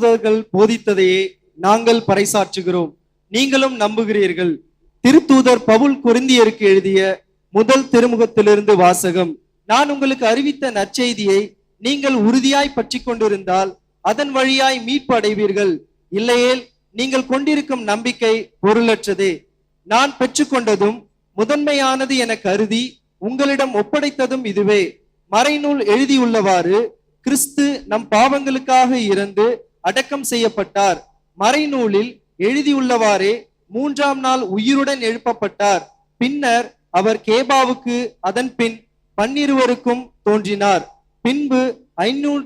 திருத்தூதர்கள் போதித்ததையே நாங்கள் பறைசாற்றுகிறோம். நீங்களும் நம்புகிறீர்கள். திருத்தூதர் பவுல் குருந்தியருக்கு எழுதிய முதல் திருமுகத்திலிருந்து வாசகம். நான் உங்களுக்கு அறிவித்த நற்செய்தியை நீங்கள் உறுதியாய் பற்றி கொண்டிருந்தால் அதன் வழியாய் மீட்பு அடைவீர்கள் இல்லையேல் நீங்கள் கொண்டிருக்கும் நம்பிக்கை பொருளற்றதே. நான் பெற்றுக்கொண்டதும் முதன்மையானது என கருதி உங்களிடம் ஒப்படைத்ததும் இதுவே. மறைநூல் எழுதியுள்ளவாறு கிறிஸ்து நம் பாவங்களுக்காக இறந்து அடக்கம் செய்யப்பட்டார். மறைநூலில் எழுதியுள்ளவாறே மூன்றாம் நாள் உயிருடன் எழுப்பப்பட்டார். பின்னர் அவர் கேபாவுக்கு அதன் பின் பன்னிருவருக்கும் தோன்றினார். பின்பு ஐநூ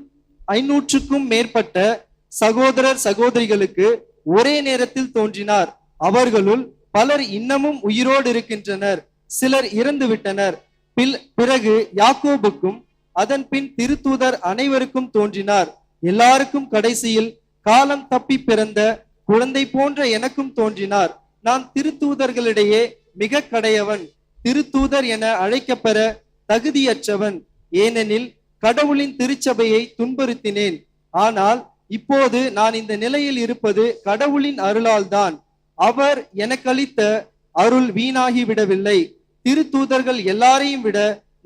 ஐநூற்றுக்கும் மேற்பட்ட சகோதரர் சகோதரிகளுக்கு ஒரே நேரத்தில் தோன்றினார். அவர்களுள் பலர் இன்னமும் உயிரோடு இருக்கின்றனர். சிலர் இறந்து விட்டனர். பில்- பிறகு யாக்கோபுக்கும் அதன் பின் திருத்தூதர் அனைவருக்கும் தோன்றினார். எல்லாருக்கும் கடைசியில் காலம் தப்பி பிறந்த குழந்தை போன்ற எனக்கும் தோன்றினார். நான் திருத்தூதர்களிடையே மிக கடையவன் திருத்தூதர் என அழைக்கப்பெற தகுதியற்றவன். ஏனெனில் கடவுளின் திருச்சபையை துன்புறுத்தினேன். ஆனால் இப்போது நான் இந்த நிலையில் இருப்பது கடவுளின் அருளால்தான். அவர் எனக்களித்த அருள் வீணாகி விடவில்லை. திருத்தூதர்கள் எல்லாரையும் விட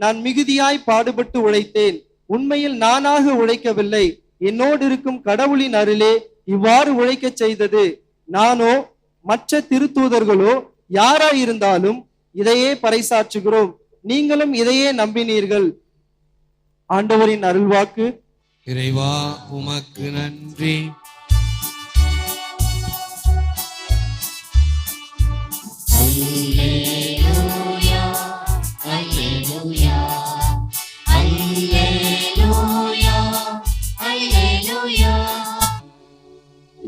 நான் மிகுதியாய் பாடுபட்டு உழைத்தேன். உண்மையில் நானாக உழைக்கவில்லை. என்னோடு இருக்கும் கடவுளின் அருளே இவ்வாறு உழைக்க செய்தது. நானோ மற்ற திருத்தூதர்களோ யாராயிருந்தாலும் இதையே பறைசாற்றுகிறோம். நீங்களும் இதையே நம்பினீர்கள். ஆண்டவரின் அருள்வாக்கு. இறைவா உமக்கு நன்றி.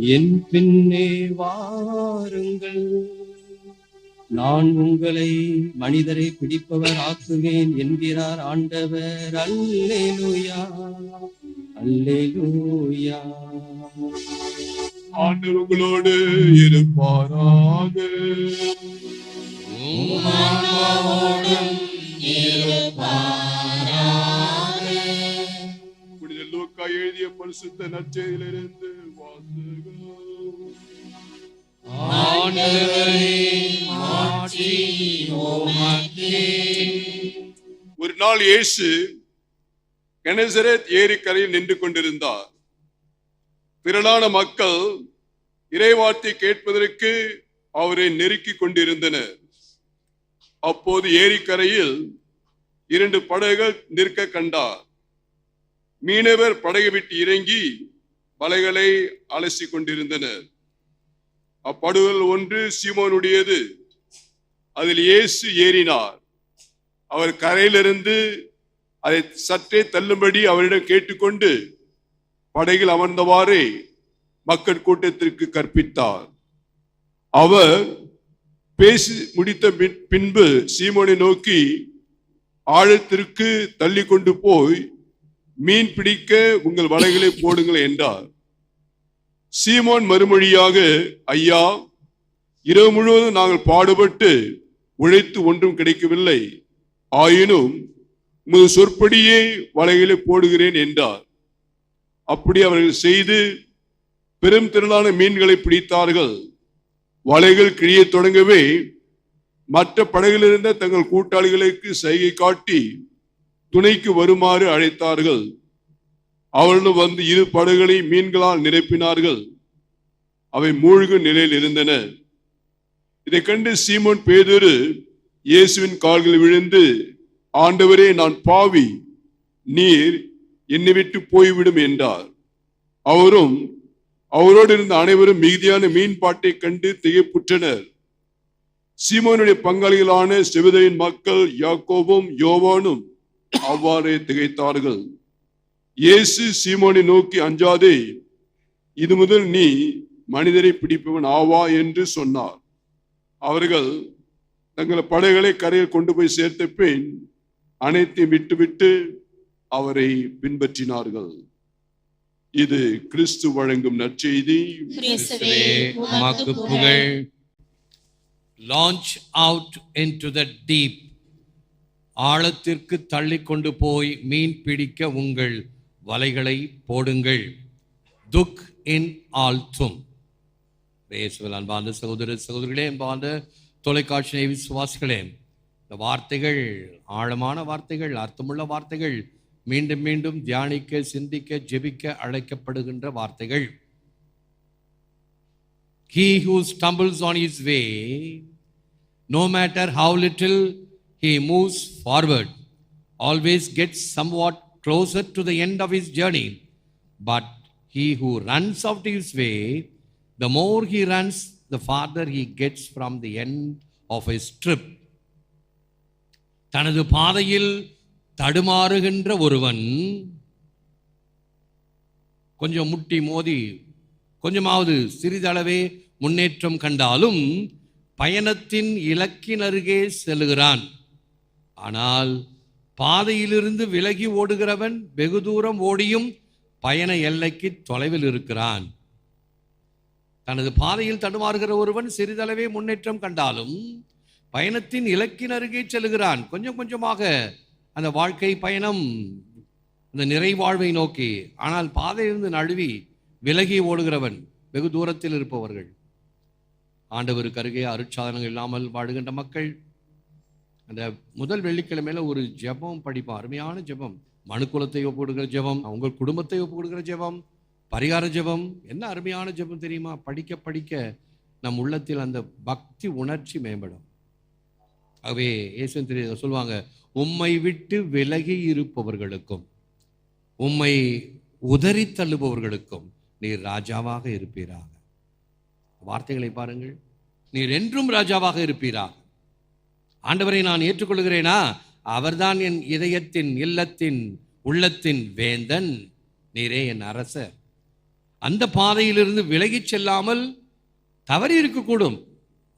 என் பின்னே வாருங்கள். நான் உங்களை மனிதரை பிடிப்பவர் ஆக்குவேன் என்கிறார் ஆண்டவர். அல்லேலூயா. அல்லேலூயா. ஆண்டவர் உங்களோடு இருப்பாராக. புனித லூக்கா எழுதிய பரிசுத்த நற்செய்தியிலிருந்து ஒரு நாள் இயேசு கெனசரேத் ஏரிக்கரையில் நின்று கொண்டிருந்தார். திரளான மக்கள் இறைவார்த்தை கேட்பதற்கு அவரை நெருக்கிக் கொண்டிருந்தனர். அப்போது ஏரிக்கரையில் இரண்டு படகுகள் நிற்க கண்டார். மீனவர் படகை விட்டு இறங்கி வலைகளை அலசி கொண்டிருந்தனர் அப்படகுகள் ஒன்று சீமோனுடையது. அதில் இயேசு ஏறினார். அவர் கரையிலிருந்து அதை சற்றே தள்ளும்படி அவரிடம் கேட்டுக்கொண்டு படகில் அமர்ந்தவாறே மக்கள் கூட்டத்திற்கு கற்பித்தார். அவர் பேசி முடித்த பின்- பின்பு சீமோனை நோக்கி ஆழத்திற்கு தள்ளி கொண்டு போய் மீன் பிடிக்க உங்கள் வலைகளை போடுங்கள் என்றார். சீமோன் மறுமொழியாக ஐயா இரவு முழுவதும் நாங்கள் பாடுபட்டு உழைத்து ஒன்றும் கிடைக்கவில்லை. ஆயினும் உமது சொற்படியே வலைகளை போடுகிறேன் என்றார். அப்படி அவர்கள் செய்து பெரும் திரளான மீன்களை பிடித்தார்கள். வலைகள் கிழியத் தொடங்கவே மற்ற படகிலிருந்த தங்கள் கூட்டாளிகளுக்கு சைகை காட்டி துணைக்கு வருமாறு அழைத்தார்கள். அவர்களும் வந்து இரு படகுகளை மீன்களால் நிரப்பினார்கள். அவை மூழ்கும் நிலையில் இருந்தன. இதை கண்டு சீமோன் பேதொரு இயேசுவின் கால்கள் விழுந்து ஆண்டவரே நான் பாவி நீர் என்னை விட்டு போய்விடும் என்றார். அவரும் அவரோடு இருந்த அனைவரும் மிகுதியான மீன்பாட்டை கண்டு திகைப்புற்றனர். சீமோனுடைய பங்காளிகளான செவிதையின் மக்கள் யாக்கோவும் யோவானும் அவ்வாறே திகைத்தார்கள். இயேசு சீமோனை நோக்கி அஞ்சாதே இது முதல் நீ மனிதரை பிடிப்பவன் ஆவா என்று சொன்னார். அவர்கள் தங்கள் படைகளை கரையில் கொண்டு போய் சேர்த்த பின் அனைத்தையும் விட்டுவிட்டு அவரை பின்பற்றினார்கள். இது கிறிஸ்து வழங்கும் நற்செய்தி. கிறிஸ்துவே உமக்கு புகழ். Launch out into the deep ஆழத்திற்கு தள்ளி கொண்டு போய் மீன் பிடிக்க உங்கள் வலைகளை போடுங்கள். துக் இன் ஆல்தும். இயேசுவில் அன்பார்ந்த சகோதர சகோதரிகளே அன்பார்ந்த தொலைக்காட்சி விசுவாசிகளே இந்த வார்த்தைகள் ஆழமான வார்த்தைகள் அர்த்தமுள்ள வார்த்தைகள் மீண்டும் மீண்டும் தியானிக்க சிந்திக்க ஜெபிக்க அழைக்கப்படுகின்ற வார்த்தைகள். He who stumbles on his way no matter how little he moves forward, always gets somewhat closer to the end of his journey. But he who runs after his way, the more he runs, the farther he gets from the end of his trip. தனது பாதையில் தடுமாறுகின்ற ஒருவன் கொஞ்சம் முட்டி மோதி கொஞ்சமாவது சிறிதளவே முன்னேற்றம் கண்டாலும் பயணத்தின் இலக்கின் அருகே செல்லுகிறான் ஆனால் பாதையிலிருந்து விலகி ஓடுகிறவன் வெகு தூரம் ஓடியும் பயண எல்லைக்கு தொலைவில் இருக்கிறான். தனது பாதையில் தடுமாறுகிற ஒருவன் சிறிதளவே முன்னேற்றம் கண்டாலும் பயணத்தின் இலக்கின் அருகே செல்கிறான் கொஞ்சம் கொஞ்சமாக அந்த வாழ்க்கை பயணம் அந்த நிறைவாழ்வை நோக்கி. ஆனால் பாதையிலிருந்து நழுவி விலகி ஓடுகிறவன் வெகு தூரத்தில் இருப்பவர்கள். ஆண்டவருக்கு அருகே அருட்சாதனங்கள் இல்லாமல் வாழுகின்ற மக்கள் அந்த முதல் வெள்ளிக்கிழமையில ஒரு ஜெபம் படிப்போம். அருமையான ஜெபம். மனுக்குலத்தை ஒப்பு ஜெபம் உங்கள் குடும்பத்தை ஒப்பு ஜெபம் பரிகார ஜெபம். என்ன அருமையான ஜெபம் தெரியுமா? படிக்க படிக்க நம் உள்ளத்தில் அந்த பக்தி உணர்ச்சி மேம்படும். ஆகவே ஏசன் தெரிய சொல்லுவாங்க உம்மை விட்டு விலகி இருப்பவர்களுக்கும் உம்மை உதறி தள்ளுபவர்களுக்கும் நீர் ராஜாவாக இருப்பீராக. வார்த்தைகளை பாருங்கள். நீர் என்றும் ராஜாவாக இருப்பீராக. ஆண்டவரை நான் ஏற்றுக்கொள்கிறேனா அவர்தான் என் இதயத்தின் இல்லத்தின் உள்ளத்தின் வேந்தன். நீரே என் அரசர். அந்த பாதையிலிருந்து விலகிச் செல்லாமல் தவறி இருக்கக்கூடும்.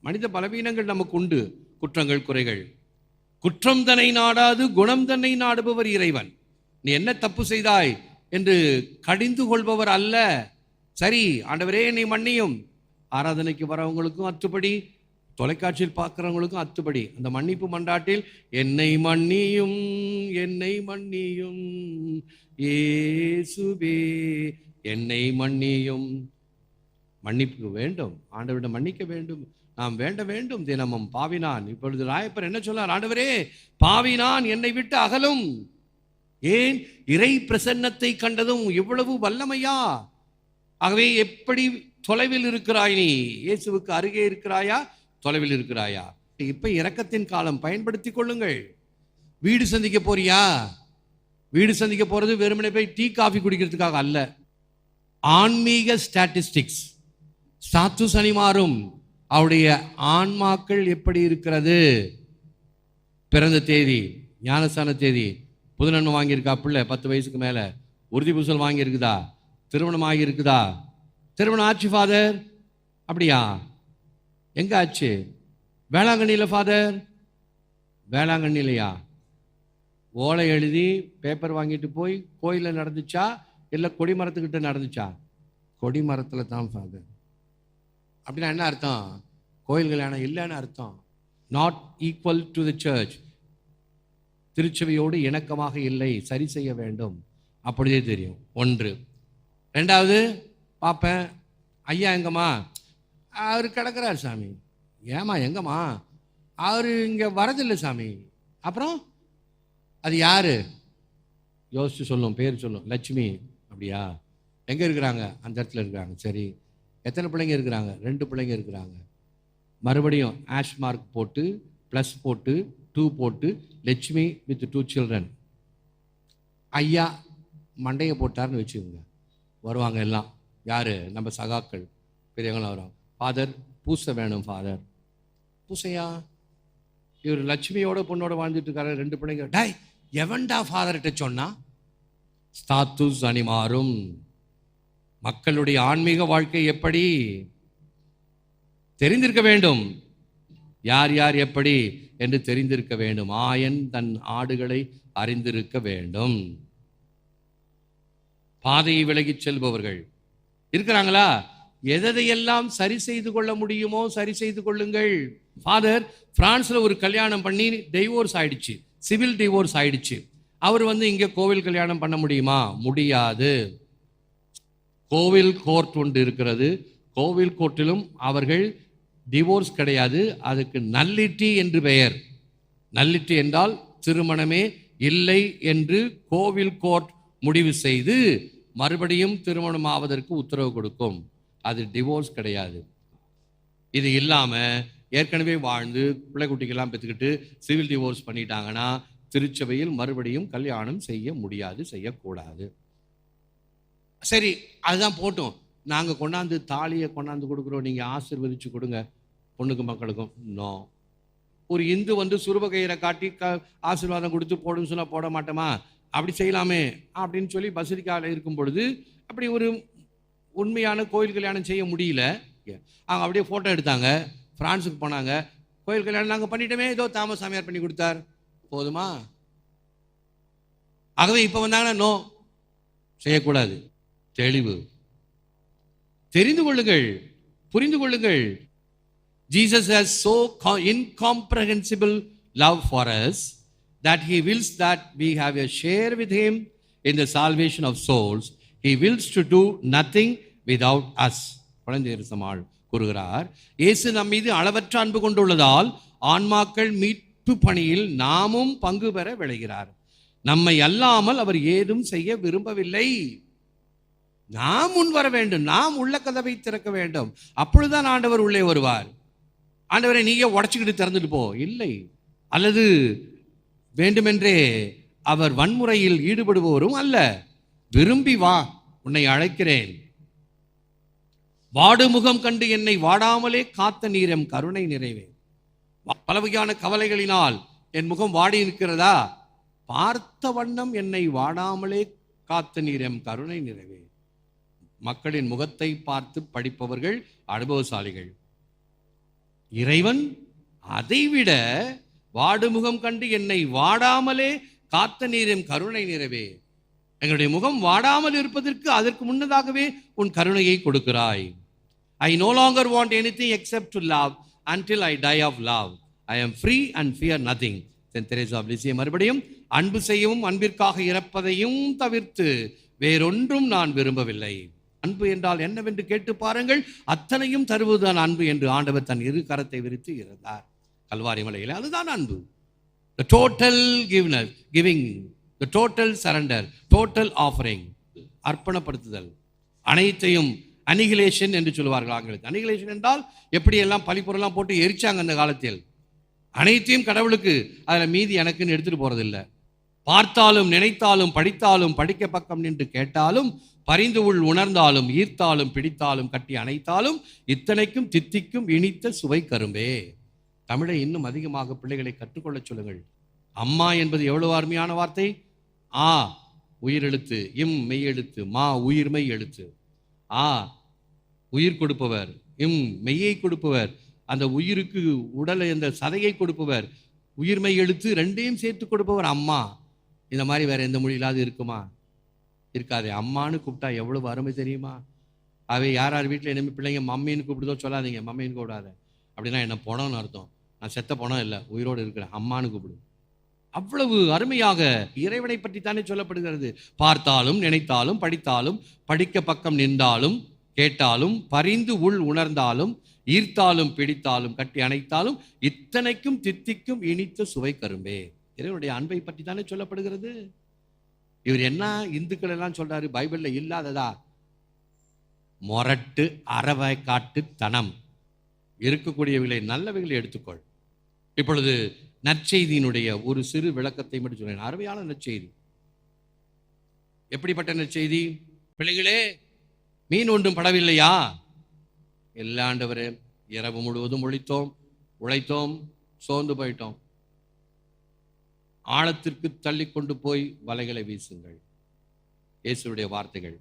மனித பலவீனங்கள் நமக்கு உண்டு. குற்றங்கள் குறைகள். குற்றம் தன்னை நாடாது குணம் தன்னை நாடுபவர் இறைவன். நீ என்ன தப்பு செய்தாய் என்று கடிந்து கொள்பவர் அல்ல. சரி ஆண்டவரே நீ மன்னியும். ஆராதனைக்கு வரவங்களுக்கும் அத்துப்படி தொலைக்காட்சியில் பார்க்குறவங்களுக்கும் அத்துப்படி அந்த மன்னிப்பு மன்றாட்டில் என்னை மன்னியும் என்னை மன்னியும் ஏசுபே என்னை மன்னியும். மன்னிப்பு வேண்டும் ஆண்டவரிடம் மன்னிக்க வேண்டும் நாம் வேண்ட வேண்டும் தினமும். பாவினான். இப்பொழுது ராயப்பர் என்ன சொன்னார்? ஆண்டவரே பாவினான் என்னை விட்டு அகலும். ஏன்? இறை பிரசன்னத்தை கண்டதும் இவ்வளவு வல்லமையா? ஆகவே எப்படி தொலைவில் இருக்கிறாய் நீ? இயேசுவுக்கு அருகே இருக்கிறாயா? தொலைவில் இருக்கிறாயா? இப்போ இறக்கத்தின் காலம் பயன்படுத்தி கொள்ளுங்கள். வீடு சந்திக்க போறியா? வீடு சந்திக்க போகிறது வெறுமனே போய் டீ காஃபி குடிக்கிறதுக்காக அல்ல. ஆன்மீக ஸ்டாட்டிஸ்டிக்ஸ். சாத்து சனி மாறும். அவருடைய ஆன்மாக்கள் எப்படி இருக்கிறது? பிறந்த தேதி ஞானஸ்தான தேதி. புதுநன்மை வாங்கியிருக்கா பிள்ளை பத்து வயசுக்கு மேலே. உறுதி பூசல் வாங்கியிருக்குதா? திருமணம் ஆகியிருக்குதா திருமணம் ஆச்சு ஃபாதர் அப்படியா? எங்க ஆச்சு வேளாங்கண்ணியில் ஃபாதர் வேளாங்கண்ணிலையா? ஓலை எழுதி பேப்பர் வாங்கிட்டு போய் கோயிலில் நடந்துச்சா? இல்லை கொடிமரத்துக்கிட்ட நடந்துச்சா? கொடிமரத்தில் தான் ஃபாதர் அப்படின்னா என்ன அர்த்தம்? கோயில் கல்யாணம் இல்லைன்னு அர்த்தம். Not equal to the church திருச்சபையோடு இணக்கமாக இல்லை. சரி செய்ய வேண்டும். அப்படியே தெரியும். ஒன்று. ரெண்டாவது பார்ப்பேன் ஐயா எங்கம்மா? அவர் கிடக்கிறார் சாமி. ஏமா எங்கம்மா? அவர் இங்கே வரதில்லை சாமி. அப்புறம்? அது யார்? யோசிச்சு சொல்லும் பேர் சொல்லும். லட்சுமி. அப்படியா? எங்கே இருக்கிறாங்க? அந்த இடத்துல இருக்கிறாங்க. சரி. எத்தனை பிள்ளைங்க இருக்கிறாங்க? ரெண்டு பிள்ளைங்க இருக்கிறாங்க. மறுபடியும் ஆஷ் மார்க் போட்டு ப்ளஸ் போட்டு டூ போட்டு லட்சுமி வித் டூ சில்ட்ரன் ஐயா மண்டையை போட்டார்னு வச்சுக்கோங்க. வருவாங்க எல்லாம். யார்? நம்ம சகாக்கள். பெரியவங்களாம் வருவாங்க. ஃபாதர் பூசை வேணும் ஃபாதர் பூசையா? இவர் லட்சுமியோட பொண்ணோட வாழ்ந்துட்டு இருக்காரு. ரெண்டு பிள்ளைங்க. டாய் எவன்டா ஃபாதர்கிட்ட சொன்னா? ஸ்தாத்துஸ் அணிமாறும். மக்களுடைய ஆன்மீக வாழ்க்கை எப்படி? தெரிந்திருக்க வேண்டும். யார் யார் எப்படி என்று தெரிந்திருக்க வேண்டும். ஆயன் தன் ஆடுகளை அறிந்திருக்க வேண்டும். பாதையை விலகிச் செல்பவர்கள். இருக்கிறாங்களா? எதையெல்லாம் சரி செய்து கொள்ள முடியுமோ சரி செய்து கொள்ளுங்கள். ஃபாதர் பிரான்ஸில் ஒரு கல்யாணம் பண்ணி டைவோர்ஸ் ஆயிடுச்சு. சிவில் டிவோர்ஸ் ஆயிடுச்சு. அவர் வந்து இங்கே கோவில் கல்யாணம் பண்ண முடியுமா? முடியாது. கோவில் கோர்ட் ஒன்று இருக்கிறது. கோவில் கோர்ட்டிலும் அவர்கள் டிவோர்ஸ் கிடையாது. அதுக்கு நல்லிட்டி என்று பெயர். நல்லிட்டி என்றால் திருமணமே இல்லை என்று கோவில் கோர்ட் முடிவு செய்து மறுபடியும் திருமணம் ஆவதற்கு உத்தரவு கொடுக்கும். அது டிவோர்ஸ் கிடையாது. இது இல்லாமல் ஏற்கனவே வாழ்ந்து பிள்ளை குட்டிக்கெல்லாம் பெற்றுக்கிட்டு சிவில் டிவோர்ஸ் பண்ணிட்டாங்கன்னா திருச்சபையில் மறுபடியும் கல்யாணம் செய்ய முடியாது செய்யக்கூடாது. சரி அதுதான் போட்டோம். நாங்கள் கொண்டாந்து தாலியை கொண்டாந்து கொடுக்குறோம். நீங்கள் ஆசிர்வதிச்சு கொடுங்க பொண்ணுக்கு மக்களுக்கும். நோ ஒரு இந்து வந்து சுருப கயிறை காட்டி க ஆசீர்வாதம் கொடுத்து போடுன்னு சொன்னால் போட மாட்டோமா? அப்படி செய்யலாமே அப்படின்னு சொல்லி பசிரிக்காவில் இருக்கும் பொழுது அப்படி ஒரு உண்மையான கோயில் கல்யாணம் செய்ய முடியல. அவங்க அப்படியே ஃபோட்டோ எடுத்தாங்க. ஃப்ரான்ஸுக்கு போனாங்க. கோயில் கல்யாணம் நாங்கள் பண்ணிட்டோமே. ஏதோ தாமஸ் சாமியார் பண்ணி கொடுத்தார். போதுமா? ஆகவே இப்போ வந்தாங்கன்னா நோ செய்யக்கூடாது. தெளிவு. தெரிந்து கொள்ளுங்கள். புரிந்து கொள்ளுங்கள். Jesus has so incomprehensible love for us that he wills that we have have share with him in the salvation of souls souls. Wills to do nothing without us குழந்தை சமாள் கூறுகிறார். இயேசு நம் மீது அளவற்ற அன்பு கொண்டுள்ளதால் ஆன்மாக்கள் மீட்பு பணியில் நாமும் பங்கு பெற விளைகிறார் நம்மை அல்லாமல் அவர் ஏதும் செய்ய விரும்பவில்லை. நாம் முன் வர வேண்டும். நாம் உள்ள கதவை திறக்க வேண்டும். அப்பொழுதுதான் ஆண்டவர் உள்ளே வருவார். ஆண்டவரை நீயே உடச்சிக்கிட்டு திறந்துட்டு போ. இல்லை. அல்லது வேண்டுமென்றே அவர் வன்முறையில் ஈடுபடுபவரும் அல்ல. விரும்பி வா உன்னை அழைக்கிறேன். வாடுமுகம் கண்டு என்னை வாடாமலே காத்த நீரம் கருணை நிறைவே பல வகையான கவலைகளினால் என் முகம் வாடி இருக்கிறதா பார்த்த வண்ணம் என்னை வாடாமலே காத்த நீரம் கருணை நிறைவே மக்களின் முகத்தை பார்த்து படிப்பவர்கள் அனுபவசாலிகள். இறைவன் அதைவிட வாடுமுகம் கண்டு என்னை வாடாமலே காத்த நீரின் கருணை நிறைவே எங்களுடைய முகம் வாடாமல் இருப்பதற்கு அதற்கு முன்னதாகவே உன் கருணையை கொடுக்கிறாய். I no longer want anything except to love until I die of love I am free and fear nothing Saint Teresa of Lisieux மறுபடியும் அன்பு செய்யவும் அன்பிற்காக இறப்பதையும் தவிர்த்து வேறொன்றும் நான் விரும்பவில்லை. அன்பு என்றால் என்னவென்று கேட்டு பாருங்கள். அத்தனையும் தருவதுதான் அன்பு என்று ஆண்டவர் தன் இரு கரத்தை விரித்து இருந்தார் கல்வாரி மலையில் அதுதான் அன்பு. The total givenness giving the total surrender total offering அர்ப்பணப்படுத்துதல். அனைத்தையும் அனிகிலேஷன் என்று சொல்லுவார்கள் ஆங்கிலத்தில். அனிகிலேஷன் என்றால் எப்படியெல்லாம் பழிப்பொருள்லாம் போட்டு எரிச்சாங்க அந்த காலத்தில். அனைத்தையும் கடவுளுக்கு அதில் மீதி எனக்குன்னு எடுத்துட்டு போகிறதில்ல பார்த்தாலும் நினைத்தாலும் படித்தாலும் படிக்க பக்கம் நின்று கேட்டாலும் பரிந்து உள் உணர்ந்தாலும் ஈர்த்தாலும் பிடித்தாலும் கட்டி அணைத்தாலும் இத்தனைக்கும் தித்திக்கும் இனித்த சுவை கரும்பே. தமிழை இன்னும் அதிகமாக பிள்ளைகளை கற்றுக்கொள்ளச் சொல்லுங்கள். அம்மா என்பது எவ்வளவு அருமையான வார்த்தை? ஆ உயிரெழுத்து. இம் மெய்யெழுத்து. மா உயிர்மை எழுத்து. ஆ உயிர் கொடுப்பவர். இம் மெய்யை கொடுப்பவர். அந்த உயிருக்கு உடலை அந்த சதையை கொடுப்பவர். உயிர்மை எழுத்து ரெண்டையும் சேர்த்து கொடுப்பவர் அம்மா. இந்த மாதிரி வேற எந்த மொழியிலாவது இருக்குமா? இருக்காது. அம்மான்னு கூப்பிட்டா எவ்வளவு அருமை தெரியுமா? அவை யார் யார் வீட்டில் என்ன பிள்ளைங்க மம்மின்னு கூப்பிடுதோ சொல்லாதீங்க. மம்மின்னு கூப்பிடாத. அப்படின்னா என்ன பணம்னு அர்த்தம். நான் செத்த பணம் இல்லை. உயிரோடு இருக்கிறேன். அம்மான்னு கூப்பிடு. அவ்வளவு அருமையாக இறைவனை பற்றி தானே சொல்லப்படுகிறது. பார்த்தாலும் நினைத்தாலும் படித்தாலும் படிக்க பக்கம் நின்றாலும் கேட்டாலும் பரிந்து உள் உணர்ந்தாலும் ஈர்த்தாலும் பிடித்தாலும் கட்டி அணைத்தாலும் இத்தனைக்கும் தித்திக்கும் இனித்த சுவை கரும்பே இறைவனுடைய அன்பை பற்றி தானே சொல்லப்படுகிறது. இவர் என்ன இந்துக்கள் எல்லாம் சொல்றாரு? பைபிள்ல இல்லாததா? மொரட்டு அறவை காட்டு தனம் இருக்கக்கூடியவைகளை நல்லவைகளை எடுத்துக்கொள். இப்பொழுது நற்செய்தியினுடைய ஒரு சிறு விளக்கத்தை மட்டும் சொல்றேன் அருமையான நற்செய்தி. எப்படிப்பட்ட நற்செய்தி? பிள்ளைகளே மீன் ஒன்றும் படவில்லையா? எல்லாண்டவர் இரவு முழுவதும் உழைத்தோம் உழைத்தோம் சோர்ந்து போயிட்டோம். ஆழத்திற்கு தள்ளி கொண்டு போய் வலைகளை வீசுங்கள். இயேசுடைய வார்த்தைகள்.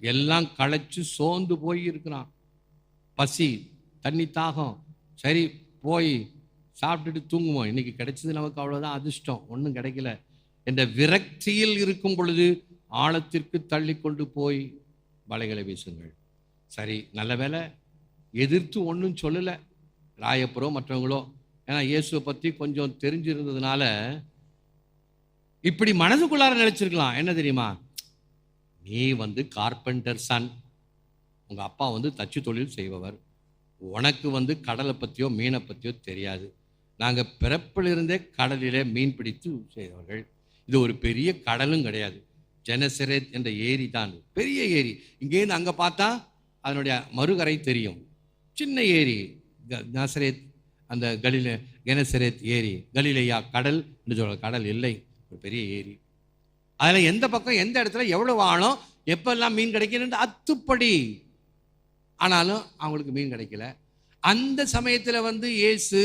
எல்லாம் களைச்சு சோர்ந்து போய் இருக்கிறான் பசி தண்ணி தாகம் சரி போய் சாப்பிட்டுட்டு தூங்குவோம். இன்னைக்கு கிடைச்சது நமக்கு அவ்வளோதான் அதிர்ஷ்டம். ஒன்றும் கிடைக்கல. என்ற விரக்தியில் இருக்கும் பொழுது ஆழத்திற்கு தள்ளி கொண்டு போய் வலைகளை வீசுங்கள். சரி நல்ல வேலை எதிர்த்து ஒன்றும் சொல்லலை. ராயப்புறோ மற்றவங்களோ. ஏன்னா இயேசுவை பற்றி கொஞ்சம் தெரிஞ்சிருந்ததுனால இப்படி மனதுக்குள்ளார நினச்சிருக்கலாம். என்ன தெரியுமா? நீ வந்து கார்பெண்டர் சன். உங்கள் அப்பா வந்து தச்சு தொழில் செய்பவர். உனக்கு வந்து கடலை பற்றியோ மீனை பற்றியோ தெரியாது. நாங்கள் பிறப்பிலிருந்தே கடலிலே மீன் பிடித்து செய்தவர்கள். இது ஒரு பெரிய கடலும் கிடையாது. ஜெனசரேத் என்ற ஏரி தான். பெரிய ஏரி. இங்கேருந்து அங்கே பார்த்தா அதனுடைய மறுகரை தெரியும். சின்ன ஏரி. க- நசரேத் அந்த கலில கெனசரேத் ஏரி. கலிலையா கடல் என்று சொல்ல கடல் இல்லை. ஒரு பெரிய ஏரி. அதில் எந்த பக்கம் எந்த இடத்துல எவ்வளோ ஆழம் எப்பெல்லாம் மீன் கிடைக்கணுன்ற அத்துப்படி. ஆனாலும் அவங்களுக்கு மீன் கிடைக்கல. அந்த சமயத்தில் வந்து இயேசு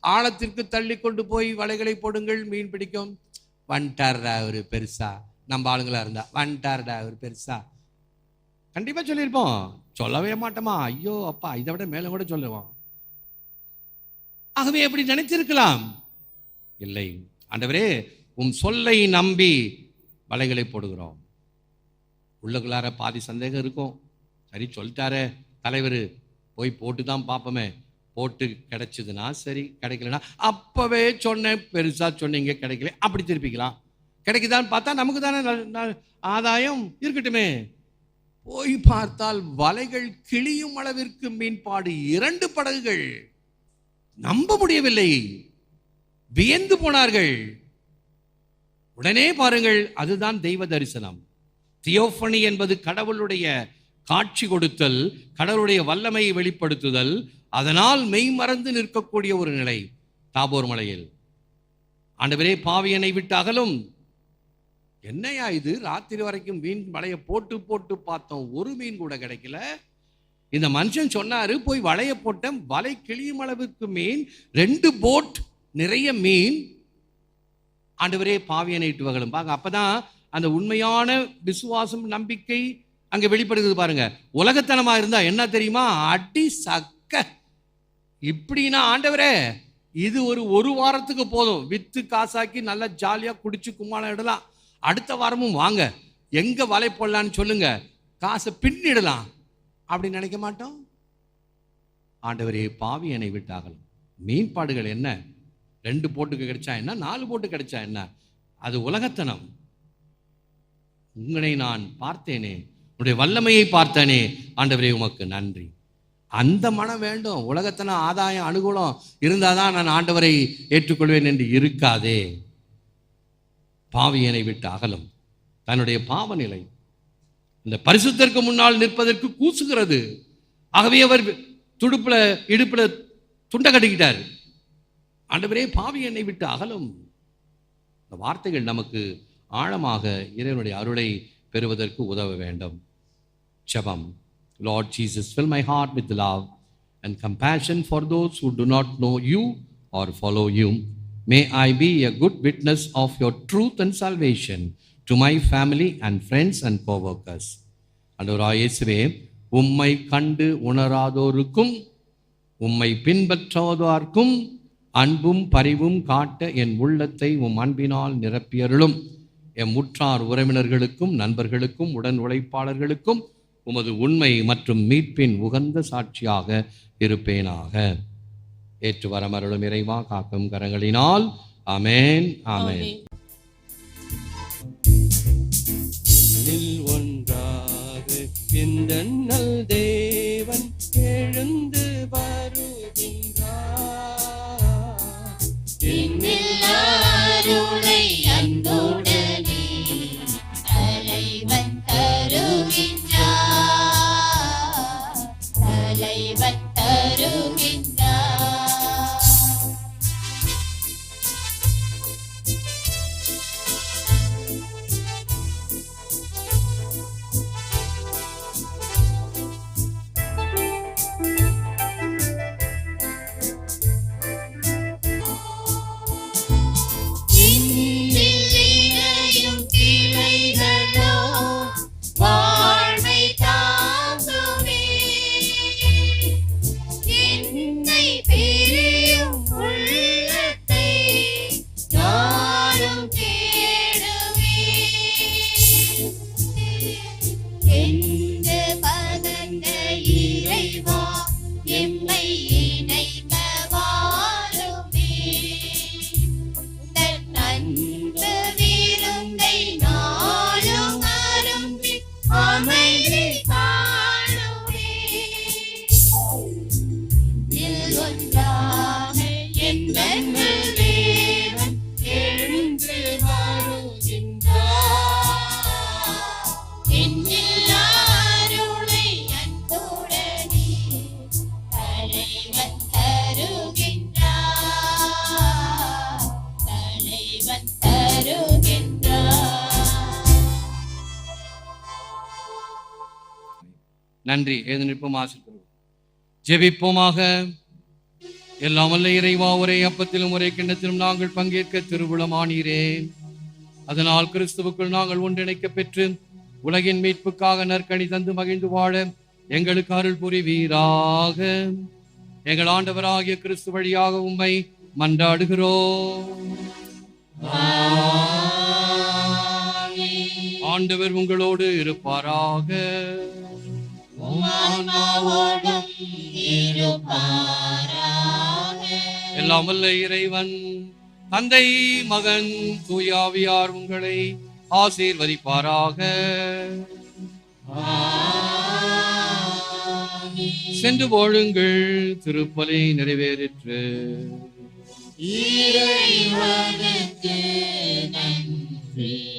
ஆழத்திற்கு தள்ளி கொண்டு போய் வலைகளை போடுங்கள் மீன் பிடிக்கும். வந்துட்டார்டா ஒரு பெருசா. நம்ம ஆளுங்களா இருந்தா. வந்துட்டார்டா ஒரு பெருசா. கண்டிப்பா சொல்லியிருப்போம். சொல்லவே மாட்டோமா? ஐயோ அப்பா இதை விட மேலே கூட சொல்லுவோம். ஆகவே எப்படி நினைச்சிருக்கலாம் இல்லை. ஆண்டவரே உன் சொல்லை நம்பி வலைகளை போடுகிறோம். உள்ளக்குள்ளார பாதி சந்தேகம் இருக்கும். சரி சொல்லிட்டாரே. தலைவர் போய் போட்டு தான் பார்ப்போமே. போட்டு கிடைச்சதுன்னா சரி கிடைக்கலனா அப்போவே சொன்னேன். பெருசாக சொன்னீங்க கிடைக்கல. அப்படி திருப்பிக்கலாம். கிடைக்குதான்னு பார்த்தா நமக்கு தானே ஆதாயம் இருக்கட்டுமே. போய் பார்த்தால் வலைகள் கிளியும் அளவிற்கு மீன்பாடு இரண்டு படகுகள். நம்ப முடியவில்லை. வியந்து போனார்கள். உடனே பாருங்கள் அதுதான் தெய்வ தரிசனம். தியோஃபனி என்பது கடவுளுடைய காட்சி கொடுத்தல் கடவுளுடைய வல்லமையை வெளிப்படுத்துதல் அதனால் மெய்மறந்து நிற்கக்கூடிய ஒரு நிலை தாபோர் மலையில். ஆண்டவரே பாவியனை விட்டு அகலும். என்னையா இது? ராத்திரி வரைக்கும் மீன் வலையை போட்டு போட்டு பார்த்தோம். ஒரு மீன் கூட கிடைக்கல. இந்த மனுஷன் சொன்னாரு போய் வலைய போட்டேன். வலை கிளியும் அளவிற்கு மீன் ரெண்டு போட் நிறைய மீன். ஆண்டவரே பாவியனை இட்டு வகலும் பாருங்க அப்பதான் அந்த உண்மையான விசுவாசம் நம்பிக்கை அங்கே வெளிப்படுகிறது பாருங்க. உலகத்தனமாக இருந்தால் என்ன தெரியுமா? அடி சக்க. இப்படின்னா ஆண்டவரே இது ஒரு ஒரு வாரத்துக்கு போதும். வித்து காசாக்கி நல்லா ஜாலியாக குடிச்சு கும்மாளம் இடலாம். அடுத்த வாரமும் வாங்க. எங்கே வலை போடலான்னு சொல்லுங்க. காசை பின்னிடலாம். அப்படின்னு நினைக்க மாட்டோம்? ஆண்டவரே பாவி என்னை விட்டாகலாம் மீன்பாடுகள் என்ன? ரெண்டு போட்டுக்கு கிடைச்சா என்ன? நாலு போட்டு கிடைச்சா என்ன? அது உலகத்தனம். உங்களை நான் பார்த்தேனே. உன்னுடைய வல்லமையை பார்த்தேனே. ஆண்டவரே உமக்கு நன்றி. அந்த மனம் வேண்டும். உலகத்தன ஆதாயம் அனுகூலம் இருந்தால் தான் நான் ஆண்டவரை ஏற்றுக்கொள்வேன் என்று இருக்காதே. பாவியனை விட்டு அகலும். தன்னுடைய பாவநிலை இந்த பரிசுத்திற்கு முன்னால் நிற்பதற்கு கூசுகிறது. ஆகவே அவர் துடுப்பில் இடுப்பில் துண்டை கட்டிக்கிட்டார். ஆண்டவரே பாவி என்னை விட்டு அகலும். இந்த வார்த்தைகள் நமக்கு ஆழமாக இறைவனுடைய அருளை பெறுவதற்கு உதவ வேண்டும். ஜபம் Lord Jesus fill my heart with love and compassion for those who do not know you or follow you may I be a good witness of your truth and salvation to my family and friends and coworkers அண்டவரா இயேசுவே உம்மை கண்டு உணராதோருக்கும் உம்மை பின்பற்றாதோர்க்கும் அன்பும் பரிவும் காட்ட என் உள்ளத்தை உம் அன்பினால் நிரப்பியருளும் என் முற்றார் உறவினர்களுக்கும் நண்பர்களுக்கும் உடன் உழைப்பாளர்களுக்கும் உமது உண்மை மற்றும் மீட்பின் உகந்த சாட்சியாக இருப்பேனாக. ஏற்று வரமருளும் இறைவா காக்கும் கரங்களினால். ஆமென் ஆமென். எண்ணில் ஒன்றாக இந்த நல் தேவன் எழுந்து வருகின்றார். என்னில் நன்றி. எழுந்து நிற்போம் ஆசிரியர் ஜெபிப்போமாக. எல்லாம் வல்ல இறைவா ஒரே அப்பத்திலும் ஒரே கிண்ணத்திலும் நாங்கள் பங்கேற்க திருவிழமானீரே அதனால் கிறிஸ்துவுக்குள் நாங்கள் ஒன்றிணைக்க பெற்று உலகின் மீட்புக்காக நற்கனி தந்து மகிழ்ந்து வாழ எங்களுக்கு அருள் புரிவீராக. எங்கள் ஆண்டவராகிய கிறிஸ்து வழியாக உம்மை மன்றாடுகிறோம். ஆண்டவர் உங்களோடு இருப்பாராக. எல்லாம் வல்ல இறைவன் தந்தை மகன் தூயாவியார் உங்களை ஆசீர்வதிப்பாராக. சென்று போழுங்கள் திருப்பலி நிறைவேறிற்று. நன்றி.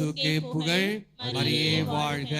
இயேசுக்கே புகழ் மரியே வாழ்க